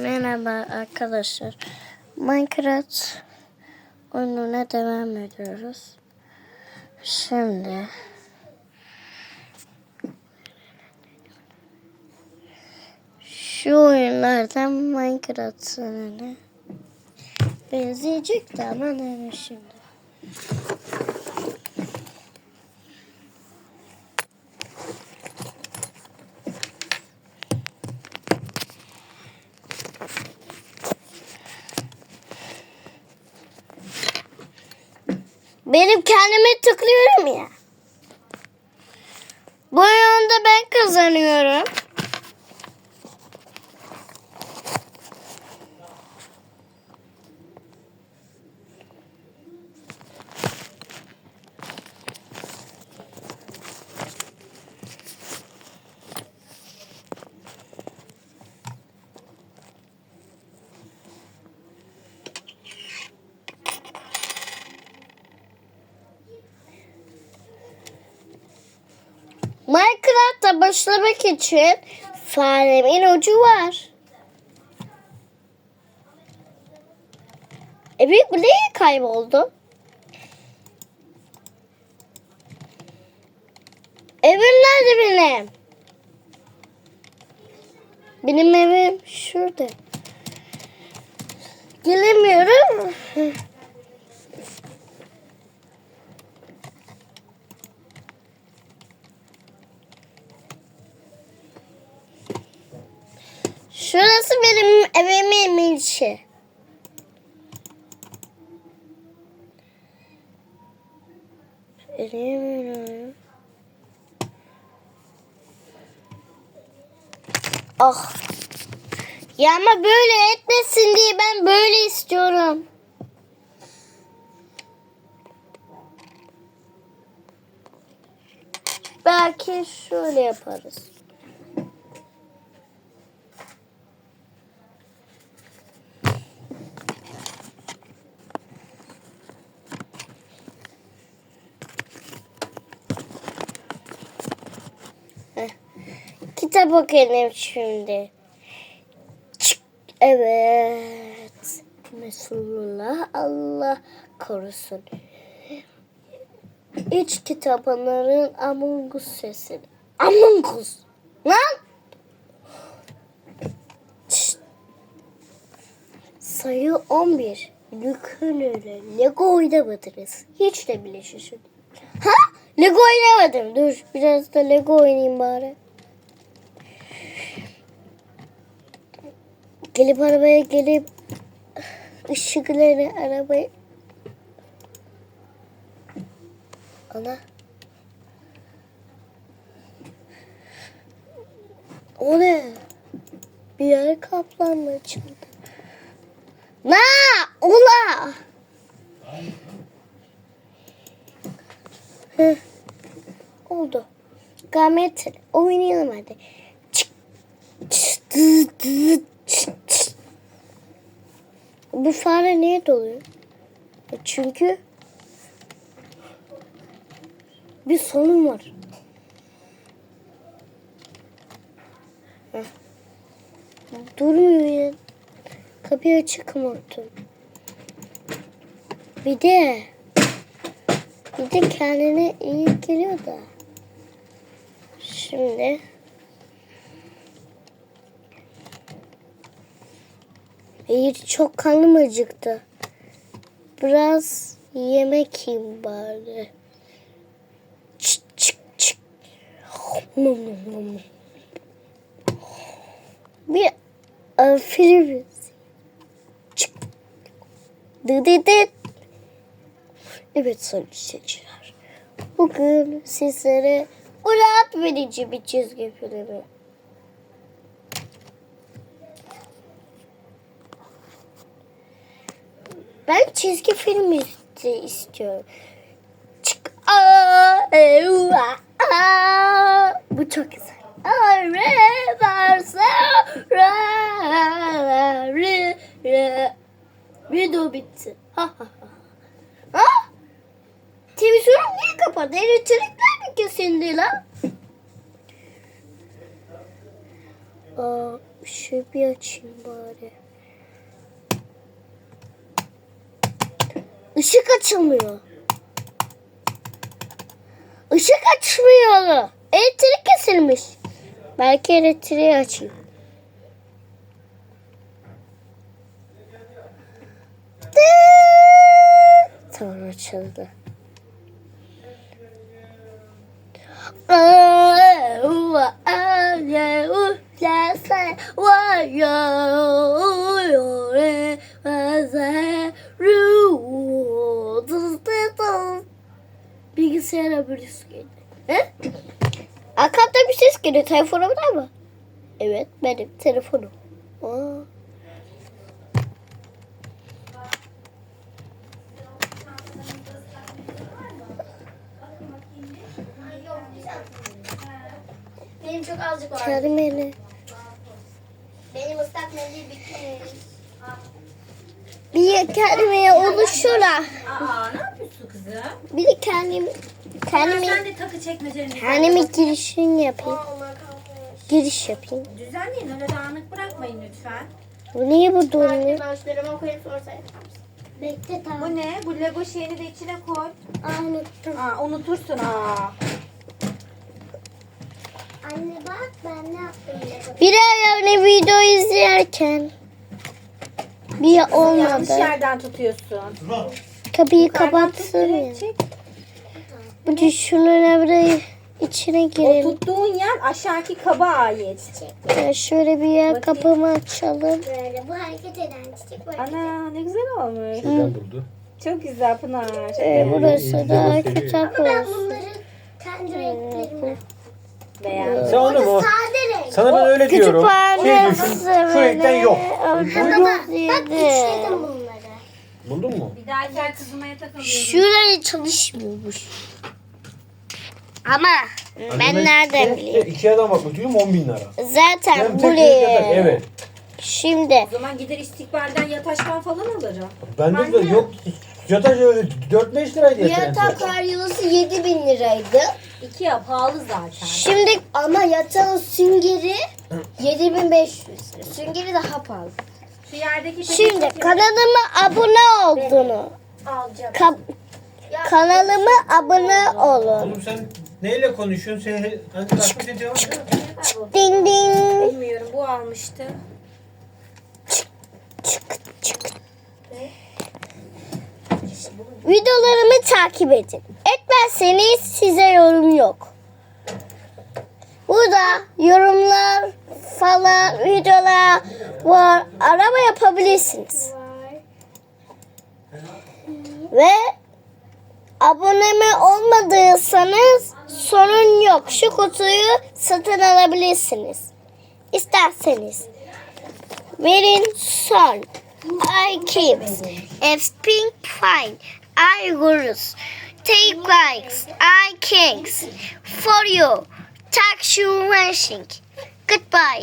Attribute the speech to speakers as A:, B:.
A: Merhaba arkadaşlar. Minecraft oyununa devam ediyoruz. Şimdi şu oyunlardan Minecraft sanırım benzeyecek de ama ne şimdi. Benim kendime tıklıyorum ya. Bu oyunda ben kazanıyorum. Minecraft'ta başlamak için faremin ucu var. E büyük bir niye kayboldu? Evim nerede benim? Benim evim şurada. Gelemiyorum. Şurası benim evimin içi. Eleyemiyorum. Ah. Ya ama böyle etmesin diye ben böyle istiyorum. Belki şöyle yaparız. Kitap okuyalım şimdi. Çık. Evet. Resulullah Allah korusun. İç kitapların Among Us sesini. Among Us. Lan! Şşt. Sayı 11. Lükünüyle Lego oynamadınız. Hiç de bile. Lego oynamadım. Dur biraz da Lego oynayayım bari. Gelip arabaya gelip ışıkları arabaya Ana. O ne? Bir yer kaplanla açıldı. Na! Ula! Oldu. Gamet oynayalım hadi. Çık. Bu fare niye doluyor? E çünkü bir sorun var. Durmuyor ya. Kapıyı açık unuttum. Bir de bir de kendine iyi geliyor da. Şimdi İyi çok karnım acıktı. Biraz yemek yiyeyim bari. Çık çık çık. Bir film. Çık. Dı dı dı. Evet sayın seyirciler. Bugün sizlere rahat verici bir çizgi filmi Ben çizgi film istiyorum. Çık. E. Bu çok güzel. Video bitti. Ha ha. Ha? Televizyonu niye kapadı? Elektrikler mi kesildi lan? Aa, Işığı bir açayım bari. Işık açılmıyor. Işık açmıyor. Elektrik kesilmiş. Belki elektriği açayım. Tamam açıldı. Bilgisayara bir ses geldi. He? Arkamda bir ses geliyor. Telefonumda mı? Evet benim telefonum. Aa.
B: Benim çok azıcık var.
A: Kerimeli.
B: Benim ıslak mendil bitmiş.
A: Bir kelimeye oluşura.
C: Aa ne yapıyorsun kızım?
A: Bir de kendim
C: Sen
A: kendimi
C: de takı çekmecelerini
A: kendimi girişin yapayım.
B: Onlar.
A: Giriş yapayım.
C: düzenleyin öyle dağınık bırakmayın lütfen.
A: Bu niye bu
B: Belki
A: durmuyor?
B: ben şuraya koyup sonra sen yaparsın.
A: Bekle
C: Bu ne? Bu Lego şeyini de içine koy.
A: Aa unuttum.
C: Aa unutursun aa.
B: Anne bak ben ne yaptım.
A: Bir yani video izlerken bir olmadı.
C: yerden tutuyorsun.
A: Kapıyı kapatsın ya. Bu şunun buraya içine
C: O
A: girelim.
C: tuttuğun yer aşağıki kaba ait.
A: Ya şöyle bir yer
C: Bakayım.
A: kapımı açalım.
B: Böyle bu hareket eden çiçek böyle.
C: Ana ne güzel olmuş.
D: Şeyden buldu.
C: Çok güzel Pınar.
A: Ee, burası da kitap
B: Ben
A: olsun.
B: bunları kendi renklerimle.
C: Beğendim.
D: Sen onu mu? Sana ben öyle diyorum. Şey düşün. Şu renkten yok.
B: Bak üçledim bunları.
D: Buldun mu?
C: Bir daha gel kızıma yatak alıyorum.
A: Şuraya çalışmıyormuş. Ama ben
D: Anneme
A: nereden
D: şey,
A: bileyim?
D: Ikea'dan bakmak diyorum 10 bin lira.
A: Zaten
D: Hem tek tek yatak,
A: buraya.
D: Evet.
A: Şimdi
C: O zaman gider istikbalden yataştan falan alırım.
D: Bende de yok. Yataş öyle 4-5 liraydı geçen
B: Yatak
D: sefer.
B: varyosu 7000 liraydı.
C: İki ya pahalı zaten.
A: şimdi
B: Ama yatağın süngeri 7500 lira. Süngeri daha pahalı.
C: Şu yerdeki
A: şimdi kanalıma abone olduğunu
B: Alacağım.
A: ka- kanalıma abone olun.
D: Oğlum sen neyle konuşuyorsun? Sen hani taklit ediyorsun.
A: Ding ding.
C: Bilmiyorum bu almıştı.
A: Çık çık. Videolarımı takip edin. Etmezseniz size yorum yok. Burada yorumlar falan videolar var. Arama yapabilirsiniz. Ve abone olmadıysanız sorun yok. Şu kutuyu satın alabilirsiniz. İsterseniz. Verin son. I keeps. If pink fine. I gurus. Take likes. I kings. For you. Tax you ranching. Goodbye.